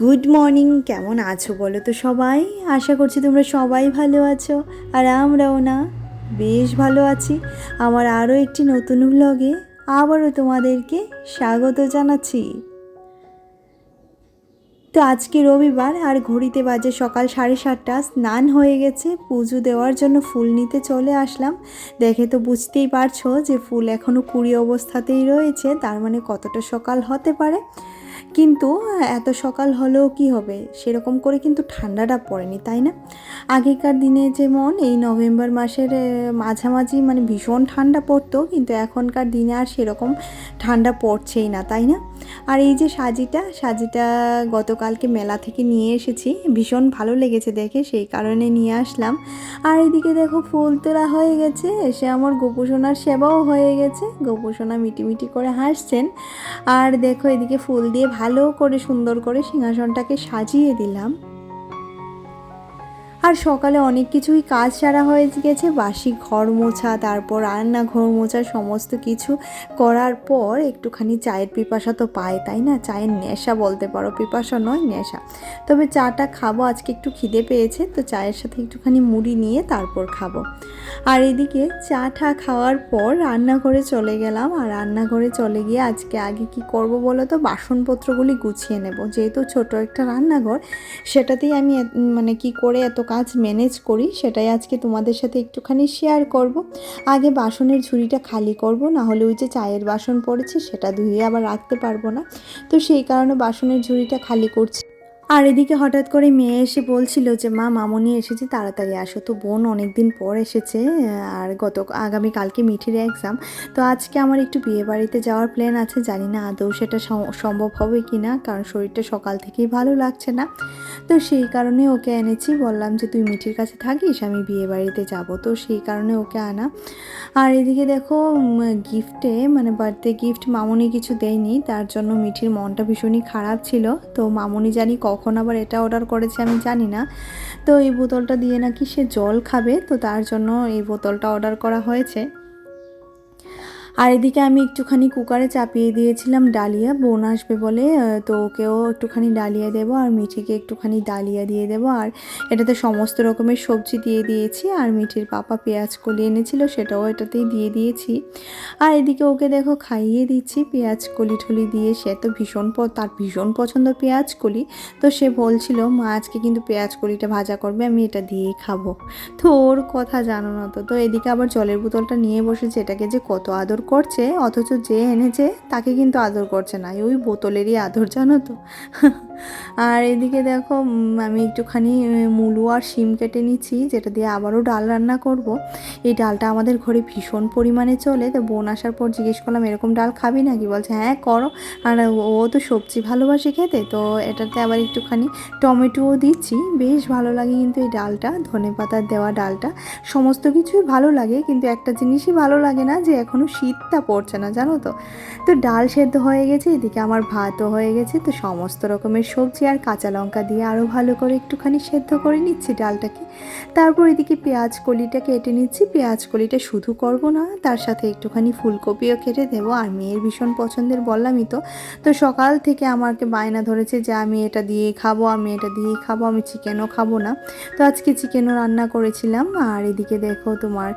Good morning, কেমন আছো বলো তো সবাই? আশা করছি তোমরা সবাই ভালো আছো, আর আমরাও না, বেশ ভালো আছি। আমার আরও একটি নতুন ব্লগে আবারও তোমাদেরকে স্বাগত জানাচ্ছি। তো আজকে রবিবার, আর ঘড়িতে বাজে সকাল সাড়ে সাতটা, স্নান হয়ে গেছে, পুজো দেওয়ার জন্য ফুল নিতে চলে আসলাম। দেখে তো বুঝতেই পারছ যে ফুল এখনও কুড়ি অবস্থাতেই রয়েছে, তার মানে কতটা সকাল হতে পারে। কিন্তু এত সকাল হলেও কি হবে? সেরকম করে কিন্তু ঠান্ডাটা পড়েনি, তাই না? আগেকার দিনে যেমন এই নভেম্বর মাসের মাঝামাঝি মানে ভীষণ ঠান্ডা পড়তো, কিন্তু এখনকার দিনে আর সেরকম ঠান্ডা পড়ছেই না, তাই না? আর এই যে সাজিটা সাজিটা গতকালকে মেলা থেকে নিয়ে এসেছি। ভীষণ ভালো লেগেছে দেখে, সেই কারণে নিয়ে আসলাম। আর এদিকে দেখো ফুল তোলা হয়ে গেছে, এসে আমার গোপোষণার সেবাও হয়ে গেছে। গোপোষণা মিটিমিটি করে হাসছেন। আর দেখো এদিকে ফুল দিয়ে ভালো করে সুন্দর করে সিংহাসনটাকে সাজিয়ে দিলাম। আর সকালে অনেক কিছুই কাজ সারা হয়ে গেছে। বাসি ঘর মোছা, তারপর রান্না ঘর মোছা, সমস্ত কিছু করার পর একটুখানি চায়ের পিপাসা তো পায়, তাই না? চায়ের নেশা বলতে পারো, পিপাসা নয়, নেশা। তবে চাটা খাব, আজকে একটু খিদে পেয়েছে, তো চায়ের সাথে একটুখানি মুড়ি নিয়ে তারপর খাব। আর এদিকে চা খাওয়ার পর রান্নাঘরে চলে গেলাম, আর রান্নাঘরে চলে গিয়ে আজকে আগে কি করব বলো তো? বাসনপত্রগুলি গুছিয়ে নেব। যেহেতু ছোট একটা রান্নাঘর, সেটাতেই আমি মানে কি করে এত কাজ ম্যানেজ করি, সেটাই আজকে তোমাদের সাথে একটুখানি শেয়ার করব। আগে বাসনের ঝুড়িটা খালি করব না হলে ওই যে চায়ের বাসন পড়েছে, সেটা ধুয়ে আবার রাখতে পারব না। তো সেই কারণে বাসনের ঝুড়িটা খালি করছি। আর এদিকে হঠাৎ করে মেয়ে এসে বলছিল যে, মা, মামনি এসেছে, তাড়াতাড়ি আসো। তো বোন অনেক দিন পর এসেছে, আর গত, আগামী কালকে মিঠির এক্সাম তো আজকে আমার একটু বিয়ে বাড়িতে যাওয়ার প্ল্যান আছে, জানি না আদৌ সেটা সম- সম্ভব হবে কি না, কারণ শরীরটা সকাল থেকেই ভালো লাগছে না। তো সেই কারণে ওকে এনেছি, বললাম যে, তুই মিঠির কাছে থাকিস, আমি বিয়ে বাড়িতে যাব। তো সেই কারণে ওকে আনা। আর এদিকে দেখো গিফটে মানে বার্থডে গিফট মামনি কিছু দেয়নি, তার জন্য মিঠির মনটা ভীষণই খারাপ ছিল। তো মামনি জানি কখন আবার এটা অর্ডার করেছে আমি জানি না। তো এই বোতলটা দিয়ে নাকি সে জল খাবে, তো তার জন্য এই বোতলটা অর্ডার করা হয়েছে। আর এদিকে আমি একটুখানি কুকারে চাপিয়ে দিয়েছিলাম ডালিয়া, বোন আসবে বলে তো ওকেও একটুখানি ডালিয়া দেবো আর মিঠিকে একটুখানি ডালিয়া দিয়ে দেবো। আর এটাতে সমস্ত রকমের সবজি দিয়ে দিয়েছি আর মিঠির পাপা পেঁয়াজ কলি এনেছিল, সেটাও এটাতেই দিয়ে দিয়েছি। আর এদিকে ওকে দেখো খাইয়ে দিচ্ছি, পেঁয়াজ কলি ঠলি দিয়ে, সে তো ভীষণ তার ভীষণ পছন্দ পেঁয়াজ কলি। তো সে বলছিল, মা, আজকে কিন্তু পেঁয়াজ কলিটা ভাজা করবে, আমি এটা দিয়েই খাব। তো ওর কথা জানো না তো তো এদিকে আবার জলের বোতলটা নিয়ে বসেছে, এটাকে যে কত আদর করছে, অথচ যে এনেছে তাকে কিন্তু আদর করছে না। ওই বোতলেরই আদর, জানো তো। আর এদিকে দেখো আমি একটুখানি মুলো আর শিম কেটে নিচ্ছি, যেটা দিয়ে আবারও ডাল রান্না করব। এই ডালটা আমাদের ঘরে ভীষণ পরিমাণে চলে, তো বোন আসার পর জিজ্ঞেস করলাম, এরকম ডাল খাবি নাকি? বলছে হ্যাঁ করো। আর ও তো সবজি ভালোবাসে খেতে, তো এটাতে আবার একটুখানি টমেটোও দিচ্ছি। বেশ ভালো লাগে কিন্তু এই ডালটা ধনে পাতার দেওয়া ডালটা। সমস্ত কিছুই ভালো লাগে, কিন্তু একটা জিনিসই ভালো লাগে না যে এখনও শীতটা পড়ছে না, জানো তো? তো ডাল সেদ্ধ হয়ে গেছে, এদিকে আমার ভাতও হয়ে গেছে, তো সমস্ত রকমের সবজি আর কাঁচা লঙ্কা দিয়ে আরও ভালো করে একটুখানি সেদ্ধ করে নিচ্ছি ডালটাকে। তারপর এদিকে পেঁয়াজ কলিটা কেটে নিচ্ছি, পেঁয়াজ কলিটা শুধু করব না, তার সাথে একটুখানি ফুলকপিও কেটে দেবো, আর মেয়ের ভীষণ পছন্দের বললামই তো। তো সকাল থেকে আমাকে বায়না ধরেছে যে আমি এটা দিয়েই খাব, আমি এটা দিয়েই খাব, আমি চিকেনও খাব না। তো আজকে চিকেনও রান্না করেছিলাম, আর এদিকে দেখো তোমার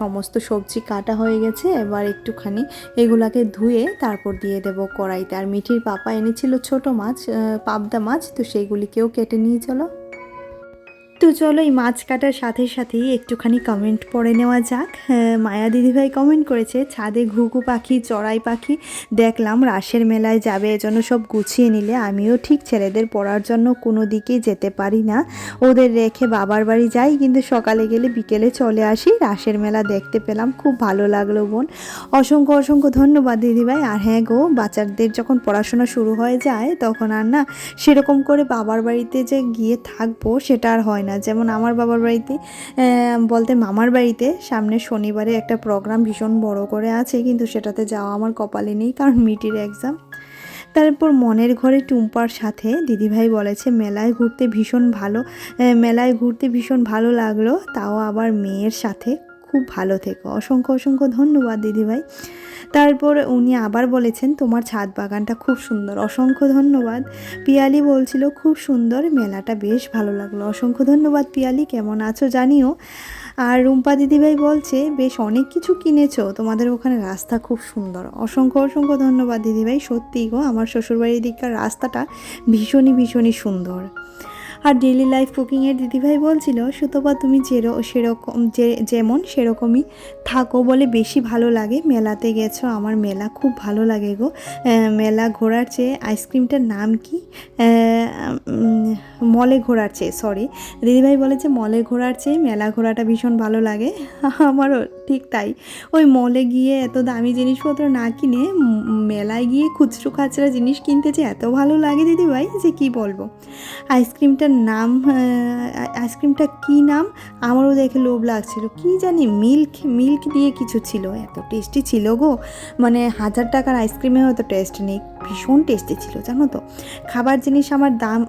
সমস্ত সবজি কাটা হয়ে গেছে, এবার একটুখানি এগুলাকে ধুয়ে তারপর দিয়ে দেব কড়াইতে। আর মিঠির পাপা এনেছিল ছোট মাছ পাবদা মাছ, তো সেইগুলিকেও কেটে নিয়ে চলো। তো চলো এই মাছ কাটার সাথে সাথেই একটুখানি কমেন্ট পড়ে নেওয়া যাক। হ্যাঁ, মায়া দিদিভাই কমেন্ট করেছে ছাদে ঘুঘু পাখি চড়াই পাখি দেখলাম রাসের মেলায় যাবে এজন্য সব গুছিয়ে নিলে আমিও ঠিক ছেলেদের পড়ার জন্য কোনো দিকেই যেতে পারি না। ওদের রেখে বাবার বাড়ি যাই কিন্তু সকালে গেলে বিকেলে চলে আসি রাসের মেলা দেখতে পেলাম খুব ভালো লাগল বোন অসংখ্য অসংখ্য ধন্যবাদ দিদিভাই। আর হ্যাঁ গো বাচ্চাদের যখন পড়াশোনা শুরু হয়ে যায় তখন আর না সেরকম করে বাবার বাড়িতে যে গিয়ে থাকব সেটা আর হয় না। যেমন আমার বাবার বাড়িতে বলতে মামার বাড়িতে সামনে শনিবারে একটা প্রোগ্রাম ভীষণ বড় করে আছে, কিন্তু সেটাতে যাওয়া আমার কপালে নেই কারণ মিটির এক্সাম তারপর মনের ঘরে টুম্পার সাথে দিদিভাই বলেছে, মেলায় ঘুরতে ভীষণ ভালো মেলায় ঘুরতে ভীষণ ভালো লাগল। তাও আবার মেয়ের সাথে খুব ভালো থেকো। অসংখ্য অসংখ্য ধন্যবাদ দিদিভাই। তারপর উনি আবার বলেছেন, তোমার ছাদ বাগানটা খুব সুন্দর। অসংখ্য ধন্যবাদ। পিয়ালি বলছিল, খুব সুন্দর, মেলাটা বেশ ভালো লাগল। অসংখ্য ধন্যবাদ পিয়ালি, কেমন আছো জানিও। আর রুম্পা দিদিভাই বলছে, বেশ অনেক কিছু কিনেছো, তোমাদের ওখানে রাস্তা খুব সুন্দর। অসংখ্য অসংখ্য ধন্যবাদ দিদিভাই। সত্যিই গো, আমার শ্বশুরবাড়ির দিককার রাস্তাটা ভীষণই ভীষণই সুন্দর। আর ডেলি লাইফ কুকিংয়ের দিদিভাই বলছিল, সুতপা, তুমি যেরো, সেরকম, যে, যেমন সেরকমই থাকো বলে বেশি ভালো লাগে। মেলাতে গেছো, আমার মেলা খুব ভালো লাগে গো। মেলা ঘোরার চেয়ে আইসক্রিমটার নাম কি? মলে ঘোরার চেয়ে সরি দিদিভাই বলেছে মলে ঘোরার চেয়ে মেলা ঘোরাটা ভীষণ ভালো লাগে। আমারও ঠিক তাই। ওই মলে গিয়ে এত দামি জিনিসপত্র না কিনে মেলায় গিয়ে খুচরো খাচরা জিনিস কিনতে যে এত ভালো লাগে দিদিভাই, যে কি বলব? আইসক্রিমটার নাম আইসক্রিমটা কি নাম? আমারও দেখে লোভ লাগছিল। কি জানি মিল্ক মিল্ক দিয়ে কিছু ছিল, এত টেস্টি ছিল গো। মানে হাজার টাকার আইসক্রিমে হয়তো টেস্ট নেই, ভীষণ টেস্টি ছিল, জানো তো। খাবার জিনিস আমার দাম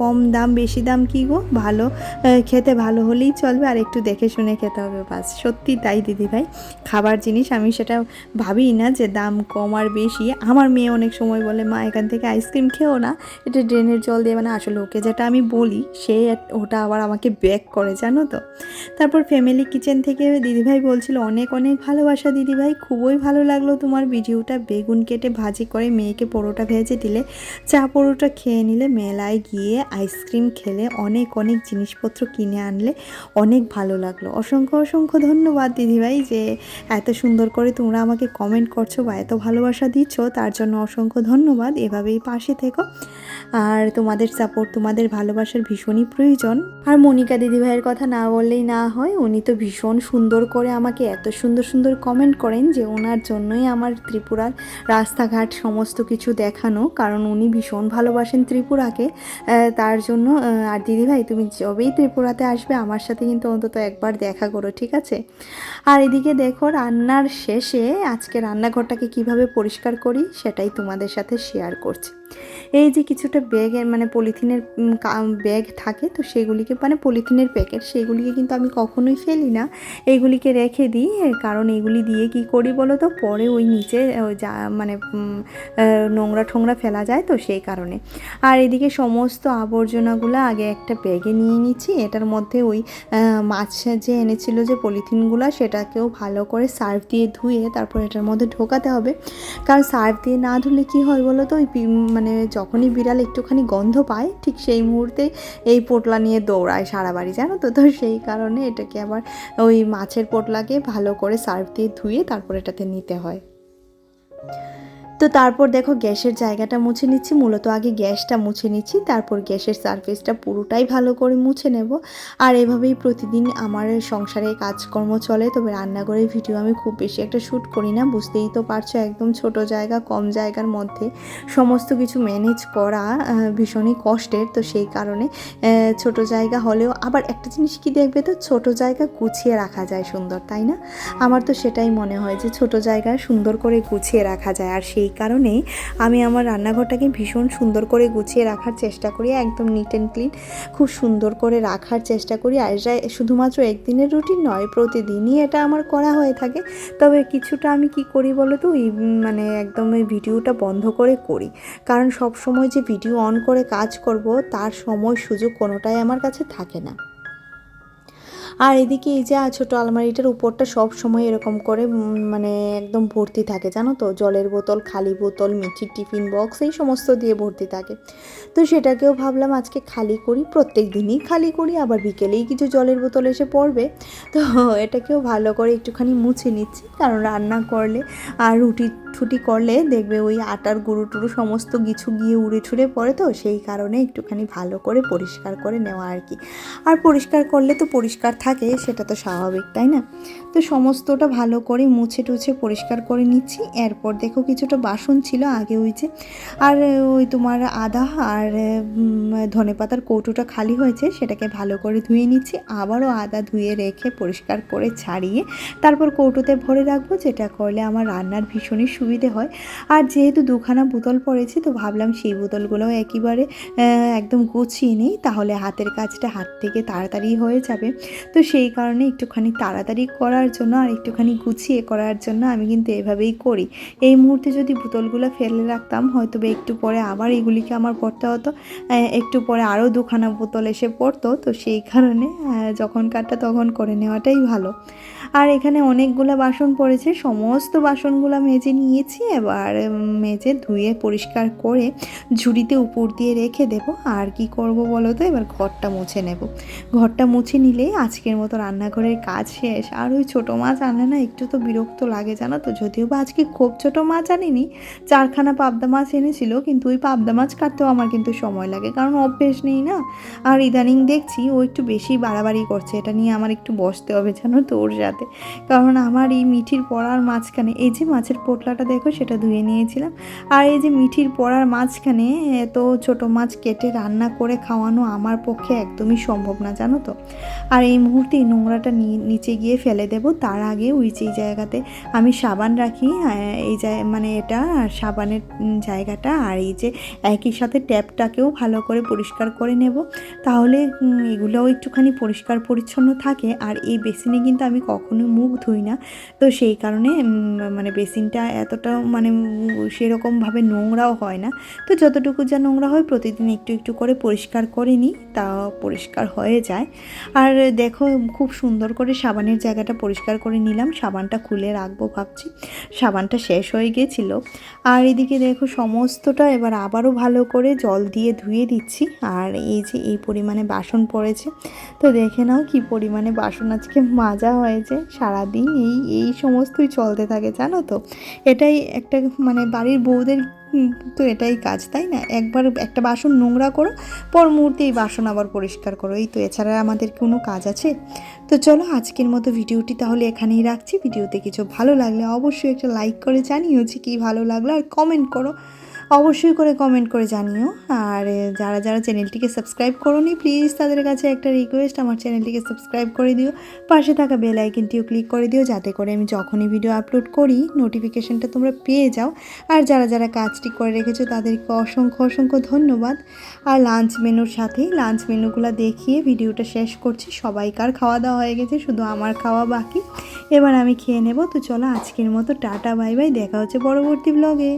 কম দাম, বেশি দাম কি গো? ভালো খেতে ভালো হলেই চলবে, আর একটু দেখে শুনে খেতে হবে বাস। সত্যি তাই, দিদি ভাই। খাবার জিনিস আমি সেটা ভাবি না যে দাম কম আর বেশি। আমার মেয়ে অনেক সময় বলে, মা, এখান থেকে আইসক্রিম খেও না। এটা ড্রেনের জল দিয়ে মানে আসলে ওকে যেটা আমি বলি, সে ওটা আবার আমাকে ব্যাক করে, জানো তো? তারপর ফ্যামিলি কিচেন থেকে দিদিভাই বলছিল, অনেক অনেক ভালোবাসা দিদিভাই, খুবই ভালো লাগল তোমার ভিডিওটা। বেগুন কেটে ভাজি করে মেয়েকে পরোটা ভেজে দিলে, চা পরোটা খেয়ে নিলে মেলায় গিয়ে আইসক্রিম খেলে, অনেক অনেক জিনিসপত্র কিনে আনলে অনেক ভালো লাগল। অসংখ্য অসংখ্য ধন্যবাদ দিদিভাই যে এত সুন্দর করে তোমরা আমাকে কমেন্ট করছ বা এত ভালোবাসা দিচ্ছ। তার জন্য অসংখ্য ধন্যবাদ। এভাবেই পাশে থেকো। আর তোমাদের সাপোর্ট তোমাদের ভালোবাসার ভীষণই প্রয়োজন। আর মনিকা দিদিভাইয়ের কথা না বললেই না হয়, উনি তো ভীষণ সুন্দর করে আমাকে এত সুন্দর সুন্দর কমেন্ট করেন যে ওনার জন্যই আমার ত্রিপুরার রাস্তাঘাট সমস্ত কিছু দেখানো। কারণ উনি ভীষণ ভালোবাসেন ত্রিপুরাকে। তার জন্য আর দিদিভাই, তুমি যবেই ত্রিপুরাতে আসবে, আমার সাথে কিন্তু অন্তত একবার দেখা করো, ঠিক আছে? আর এদিকে দেখো, রান্নার শেষে আজকে রান্নাঘরটাকে কীভাবে পরিষ্কার করি, সেটাই তোমাদের সাথে শেয়ার করছি। এই যে কিছুটা ব্যাগের মানে পলিথিনের ব্যাগ থাকে, তো সেগুলিকে মানে পলিথিনের প্যাকেট, সেগুলিকে কিন্তু আমি কখনোই ফেলি না। এইগুলিকে রেখে দিই কারণ এগুলি দিয়ে কি করি বলো তো? পরে ওই নিচে যা মানে নোংরা ঠোংরা ফেলা যায় তো সেই কারণে। আর এদিকে সমস্ত আবর্জনাগুলো আগে একটা ব্যাগে নিয়ে নিচ্ছি, এটার মধ্যে ওই মাছ যে এনেছিল যে পলিথিনগুলো, সেটাকেও ভালো করে সার্ফ দিয়ে ধুয়ে তারপর এটার মধ্যে ঢোকাতে হবে। কারণ সার্ফ দিয়ে না ধুলে কি হয় বলো তো? ওই মানে যখনই বিড়াল একটুখানি গন্ধ পায়, ঠিক সেই মুহূর্তে এই পোটলা নিয়ে দৌড়ায় সারা বাড়ি, জানো তো? তো সেই কারণে এটাকে আবার ওই মাছের পোটলাকে ভালো করে সার্ফ দিয়ে ধুয়ে তারপর এটাতে নিতে হয়। তো তারপর দেখো গ্যাসের জায়গাটা মুছে নিচ্ছি, মূলত আগে গ্যাসটা মুছে নিচ্ছি, তারপর গ্যাসের সারফেসটা পুরোটাই ভালো করে মুছে নেব। আর এভাবেই প্রতিদিন আমার সংসারে কাজকর্ম চলে, তবে রান্নাঘরের ভিডিও আমি খুব বেশি একটা শ্যুট করি না, বুঝতেই তো পারছ একদম ছোট জায়গা, কম জায়গার মধ্যে। সমস্ত কিছু ম্যানেজ করা ভীষণই কষ্টের, তো সেই কারণে ছোট জায়গা হলেও আবার একটা জিনিস কি দেখবে তো, ছোট জায়গা গুছিয়ে রাখা যায় সুন্দর, তাই না? আমার তো সেটাই মনে হয় যে ছোট জায়গা সুন্দর করে গুছিয়ে রাখা যায়, আর সেই কারণেই আমি আমার রান্নাঘরটাকে ভীষণ সুন্দর করে গুছিয়ে রাখার চেষ্টা করি, একদম নিট অ্যান্ড ক্লিন খুব সুন্দর করে রাখার চেষ্টা করি। আর এটা শুধুমাত্র একদিনের রুটিন নয়, প্রতিদিনই এটা আমার করা হয়ে থাকে। তবে কিছুটা আমি কি করি বলো তো মানে একদম ওই ভিডিওটা বন্ধ করে করি। কারণ সব সময় যে ভিডিও অন করে কাজ করব, তার সময় সুযোগ কোনোটাই আমার কাছে থাকে না। আর এদিকে এই যে ছোটো আলমারিটার উপরটা সব সময় এরকম করে মানে একদম ভর্তি থাকে, জানো তো? জলের বোতল, খালি বোতল, মিঠির টিফিন বক্স, এই সমস্ত দিয়ে ভর্তি থাকে। তো সেটাকেও ভাবলাম আজকে খালি করি, প্রত্যেক দিনই খালি করি, আবার বিকেলেই কিছু জলের বোতল এসে পড়বে। তো এটাকেও ভালো করে একটুখানি মুছে নিচ্ছি, কারণ রান্না করলে আর রুটি ঠুটি করলে দেখবে ওই আটার গুঁড়ো টুরু সমস্ত কিছু গিয়ে উড়ে ছুড়ে পড়ে তো, সেই কারণে একটুখানি ভালো করে পরিষ্কার করে নেওয়া আর কি। আর পরিষ্কার করলে তো পরিষ্কার থাকে, সেটা তো স্বাভাবিক, তাই না? তো সমস্তটা ভালো করে মুছে টুছে পরিষ্কার করে নিচ্ছি। এরপর দেখো কিছুটা বাসন ছিল আগে ওই যে, আর ওই তোমার আদা আর ধনে পাতার কৌটোটা খালি হয়েছে, সেটাকে ভালো করে ধুয়ে নিচ্ছি। আবারও আদা ধুয়ে রেখে পরিষ্কার করে ছাড়িয়ে তারপর কৌটোতে ভরে রাখব, যেটা করলে আমার রান্নার ভীষণই সুবিধে হয়। আর যেহেতু দুখানা বোতল পড়েছে, তো ভাবলাম সেই বোতলগুলোও একেবারে একদম গুছিয়ে নিই, তাহলে হাতের কাজটা হাত থেকে তাড়াতাড়ি হয়ে যাবে। তো সেই কারণে একটুখানি তাড়াতাড়ি করার জন্য আর একটুখানি গুছিয়ে করার জন্য আমি কিন্তু এভাবেই করি। এই মুহূর্তে যদি বোতলগুলো ফেলে রাখতাম হয়তো বা একটু পরে আবার এগুলিকে আমার করতে হতো। একটু পরে আরও দুখানা বোতল এসে পড়তো। তো সেই কারণে যখন কাটটা তখন করে নেওয়াটাই ভালো। আর এখানে অনেকগুলো বাসন পড়েছে। সমস্ত বাসনগুলো মেজে নিয়েছি। এবার মেজে ধুয়ে পরিষ্কার করে ঝুড়িতে উপর দিয়ে রেখে দেবো। আর কি করব বলো তো? এবার ঘরটা মুছে নেব। ঘরটা মুছে নিলেই আজকের মতো রান্নাঘরের কাজ শেষ। আর ওই ছোটো মাছ আনলে না একটু তো বিরক্ত লাগে, জানো তো? যদিও বা আজকে খুব ছোটো মাছ আনিনি, চারখানা পাবদা মাছ এনেছিল, কিন্তু ওই পাবদা মাছ কাটতেও আমার কিন্তু সময় লাগে, কারণ অভ্যেস নেই না। আর ইদানিং দেখছি ও একটু বেশি বাড়াবাড়ি করছে, এটা নিয়ে আমার একটু বসতে হবে, জানো তো ওর সাথে। কারণ আমার এই মিঠির পড়ার মাঝখানে, এই যে মাছের পোটলাটা দেখো, সেটা ধুয়ে নিয়েছিলাম। আর এই যে মিঠির পড়ার মাঝখানে এত ছোট মাছ কেটে রান্না করে খাওয়ানো আমার পক্ষে একদমই সম্ভব না, জানো তো? আর এই মুহূর্তে এই নোংরাটা নিচে গিয়ে ফেলে দেব। তার আগে ওই যে জায়গাতে আমি সাবান রাখি এই মানে এটা সাবানের জায়গাটা আর এই যে একই সাথে ট্যাপটাকেও ভালো করে পরিষ্কার করে নেব। তাহলে এগুলোও একটুখানি পরিষ্কার পরিচ্ছন্ন থাকে। আর এই বেসিনে কিন্তু আমি কখনোই মুখ ধুই না। তো সেই কারণে মানে বেসিনটা এতটা মানে সেরকমভাবে নোংরাও হয় না। তো যতটুকু যা নোংরা হয়, প্রতিদিন একটু একটু করে পরিষ্কার করে নিই। তা পরিষ্কার হয়ে যায়। আর দেখো খুব সুন্দর করে সাবানের জায়গাটা পরিষ্কার করে নিলাম। সাবানটা খুলে রাখব ভাবছি। সাবানটা শেষ হয়ে গেছিল। আর এদিকে দেখো, সমস্তটা এবার আবারও ভালো করে জল দিয়ে ধুয়ে দিচ্ছি। আর এই যে এই পরিমাণে বাসন পড়েছে, তো দেখে নাও কি পরিমাণে বাসন আজকে মাজা হয়েছে। সারাদিন এই এই সমস্তই চলতে থাকে, জানো তো? এটাই একটা মানে বাড়ির বউদের তো এটাই কাজ, তাই না? একবার একটা বাসন নোংরা করো, পর মুহূর্তে এই বাসন আবার পরিষ্কার করো। এই তো, এছাড়া আমাদের কোনো কাজ আছে? তো চলো, আজকের মতো ভিডিওটি তাহলে এখানেই রাখছি। ভিডিওতে কিছু ভালো লাগলে অবশ্যই একটা লাইক করে জানিও যে কী ভালো লাগল, আর কমেন্ট করো। অবশ্যই করে কমেন্ট করে জানিও। আর যারা যারা চ্যানেলটিকে সাবস্ক্রাইব করোনি প্লিজ তাদের কাছে একটা রিকোয়েস্ট আমার চ্যানেলটিকে সাবস্ক্রাইব করে দিও। পাশে থাকা বেল আইকনটিও ক্লিক করে দিও, যাতে করে আমি যখনই ভিডিও আপলোড করি নোটিফিকেশনটা তোমরা পেয়ে যাও। আর যারা যারা কাজটি করে রেখেছো, তাদেরকে অসংখ্য অসংখ্য ধন্যবাদ। আর লাঞ্চ মেনুর সাথে লাঞ্চ মেনুগুলো দেখিয়ে ভিডিওটা শেষ করছি। সবাইকার খাওয়া দাওয়া হয়ে গেছে, শুধু আমার খাওয়া বাকি। এবার আমি খেয়ে নেব। তো চলো আজকের মতো, টাটা বাই বাই দেখা হচ্ছে পরবর্তী ব্লগে